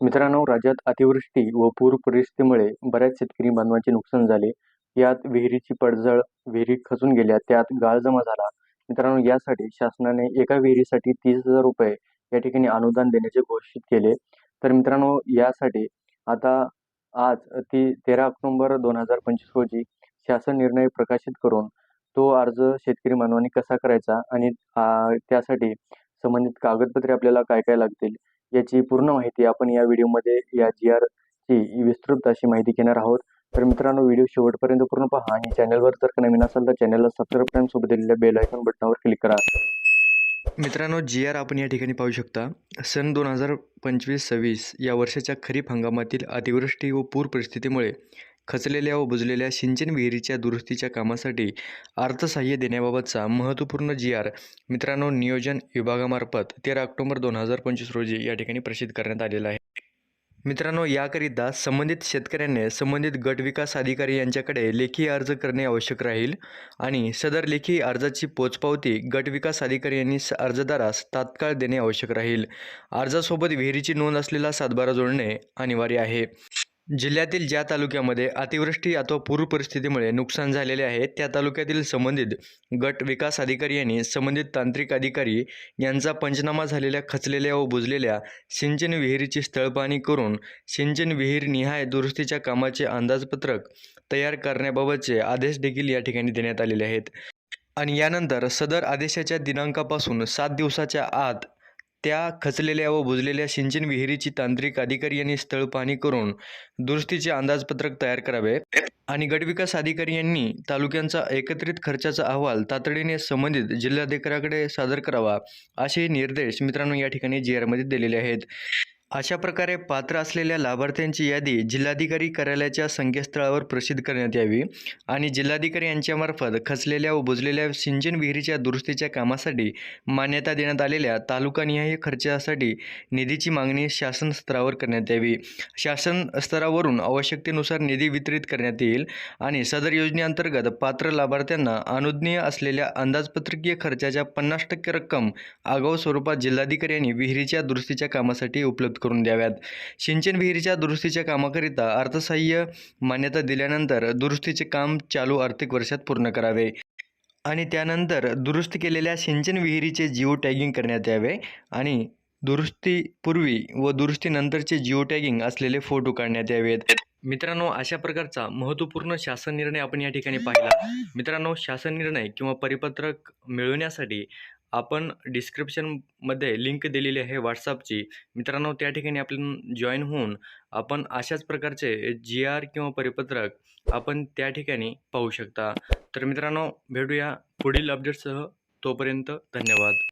मित्रांनो राज्यात अतिवृष्टी व पूर परिस्थितीमुळे बऱ्याच शेतकरी बांधवांचे नुकसान झाले. यात विहिरीची पडझड विहिरी खचून गेल्या त्यात गाळ जमा झाला. मित्रांनो यासाठी शासनाने एका विहिरीसाठी तीस हजार रुपये या ठिकाणी अनुदान देण्याचे घोषित केले. तर मित्रांनो यासाठी आता आज ती तेरा ऑक्टोंबर दोन हजार पंचवीस रोजी शासन निर्णय प्रकाशित करून तो अर्ज शेतकरी बांधवांनी कसा करायचा आणि त्यासाठी संबंधित कागदपत्रे आपल्याला काय काय लागतील याची पूर्ण माहिती आपण या व्हिडिओमध्ये या जी आर ची विस्तृत अशी माहिती घेणार आहोत. तर मित्रांनो व्हिडिओ शेवटपर्यंत पूर्ण पहा आणि चॅनलवर जर का नवीन असाल तर चॅनलला सबस्क्राईब करून सोबत दिलेल्या बेल आयकॉन बटनावर क्लिक करा. मित्रांनो जी आर आपण या ठिकाणी पाहू शकता सन दोन हजार पंचवीस सव्वीस या वर्षाच्या खरीप हंगामातील अतिवृष्टी व पूर परिस्थितीमुळे खचलेल्या व बुजलेल्या सिंचन विहिरीच्या दुरुस्तीच्या कामासाठी अर्थसहाय्य देण्याबाबतचा महत्त्वपूर्ण जी आर मित्रांनो नियोजन विभागामार्फत तेरा ऑक्टोबर दोन हजार पंचवीस रोजी या ठिकाणी प्रसिद्ध करण्यात आलेला आहे. मित्रांनो याकरिता संबंधित शेतकऱ्यांनी संबंधित गट विकास अधिकारी यांच्याकडे लेखी अर्ज करणे आवश्यक राहील आणि सदर लेखी अर्जाची पोचपावती गट विकास अधिकारी यांनी अर्जदारास तात्काळ देणे आवश्यक राहील. अर्जासोबत विहिरीची नोंद असलेला सातबारा जोडणे अनिवार्य आहे. जिल्ह्यातील ज्या तालुक्यामध्ये अतिवृष्टी अथवा पूर परिस्थितीमुळे नुकसान झालेले आहे त्या तालुक्यातील संबंधित गट विकास अधिकारी यांनी संबंधित तांत्रिक अधिकारी यांचा पंचनामा झालेल्या खचलेल्या व बुजलेल्या सिंचन विहिरीची स्थळपाहणी करून सिंचन विहीर निहाय दुरुस्तीच्या कामाचे अंदाजपत्रक तयार करण्याबाबतचे आदेश देखील या ठिकाणी देण्यात आलेले आहेत. आणि यानंतर सदर आदेशाच्या दिनांकापासून सात दिवसाच्या आत त्या खचलेल्या व बुजलेल्या सिंचन विहिरीची तांत्रिक अधिकारी यांनी स्थळ पाहणी करून दुरुस्तीचे अंदाजपत्रक तयार करावे आणि गटविकास अधिकारी यांनी तालुक्यांचा एकत्रित खर्चाचा अहवाल तातडीने संबंधित जिल्हाधिकाऱ्याकडे सादर करावा असे निर्देश मित्रांनो या ठिकाणी जी आरमध्ये दिलेले आहेत. अशा प्रकारे पात्र असलेल्या लाभार्थ्यांची यादी जिल्हाधिकारी कार्यालयाच्या संकेतस्थळावर प्रसिद्ध करण्यात यावी आणि जिल्हाधिकारी यांच्यामार्फत खचलेल्या व बुजलेल्या सिंचन विहिरीच्या दुरुस्तीच्या कामासाठी मान्यता देण्यात आलेल्या तालुकानिहाय खर्चासाठी निधीची मागणी शासन स्तरावर करण्यात यावी. शासन स्तरावरून आवश्यकतेनुसार निधी वितरित करण्यात येईल आणि सदर योजनेअंतर्गत पात्र लाभार्थ्यांना अनुज्ञेय असलेल्या अंदाजपत्रकीय खर्चाच्या पन्नास टक्के रक्कम आगाऊ स्वरूपात जिल्हाधिकारी यांनी विहिरीच्या दुरुस्तीच्या कामासाठी उपलब्ध करून द्याव्यात. सिंचन विहिरीच्या दुरुस्तीच्या कामाकरिता अर्थसहाय्य मान्यता दिल्यानंतर दुरुस्तीचे काम चालू आर्थिक वर्षात पूर्ण करावे. आणि त्यानंतर दुरुस्त केलेल्या सिंचन विहिरीचे जिओ टॅगिंग करण्यात यावे आणि दुरुस्तीपूर्वी व दुरुस्तीनंतरचे जिओ टॅगिंग असलेले फोटो काढण्यात यावेत. मित्रांनो अशा प्रकारचा महत्त्वपूर्ण शासन निर्णय आपण या ठिकाणी पाहिला. मित्रांनो शासन निर्णय किंवा परिपत्रक मिळवण्यासाठी आपण डिस्क्रिप्शनमध्ये लिंक दिलेली आहे व्हॉट्सअपची मित्रांनो त्या ठिकाणी आपण जॉईन होऊन आपण अशाच प्रकारचे जी आर किंवा परिपत्रक आपण त्या ठिकाणी पाहू शकता. तर मित्रांनो भेटूया पुढील अपडेटसह तोपर्यंत धन्यवाद.